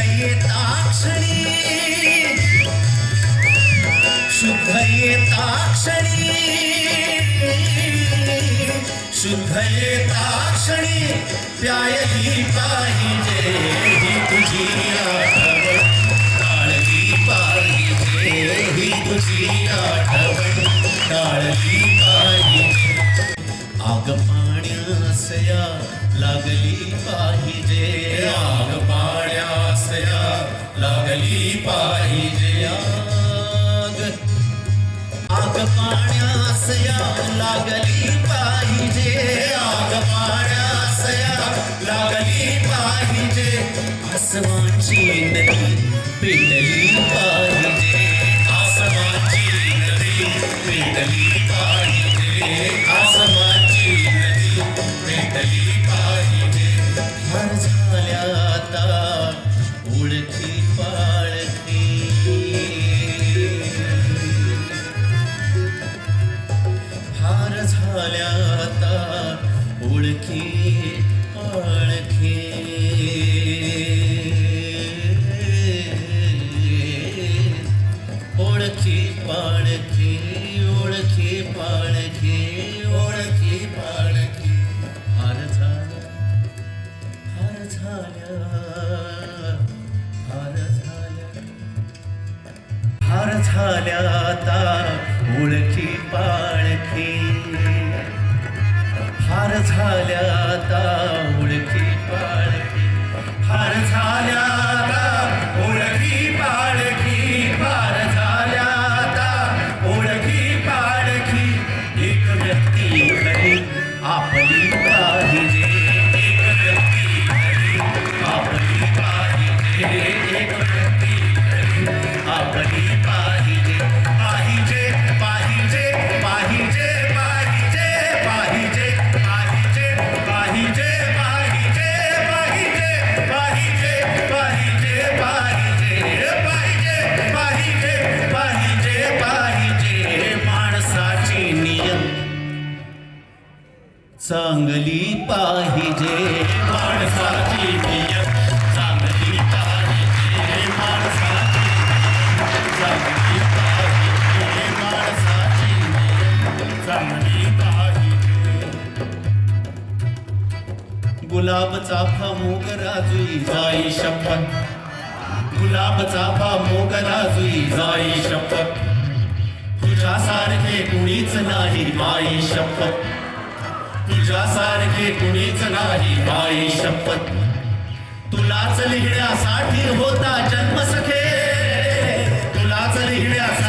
टाळली पाहिजे शुद्ध येताक्षणी शुद्ध येताक्षणी शुद्ध येताक्षणी प्यायली पाहिजे, ही तुझी आठवण। टाळली पाहिजे, ही तुझी आठवण। टाळली पाहिजे। आग पाण्यासया लागली पाहिजे, आग पाण्यासया लागली पाहिजे आग. आग पाण्यास या लागली पाहिजे. आग पाण्यास या लागली पाहिजे. आसमानची नदी पेटली पाहिजे. ओळखी पाळखी ओळखी पाळखी ओळखी पाळखी ओळखी पाळखी. फार झाल्या फार झाल्या फार झाल्या फार झाल्या आता ओळखी पाळखी. झाल्या आता. चांगली पाहिजे माणसाची नियम चांगली पाहिजे माणसाची चांगली पाहिजे माणसाची नियम चांगली पाहिजे गुलाब चाफा मोगरा जुई जाई शपथ. गुलाब चाफा मोगरा जुई जाई शपथ. तुझ्यासारखे कुणीच नाही माई शपथ. तुझ्यासारखे कुणीच नाही बाई शपथ. तुलाच लिहिण्यासाठी होता जन्म सखे तुलाच लिहिण्यासाठी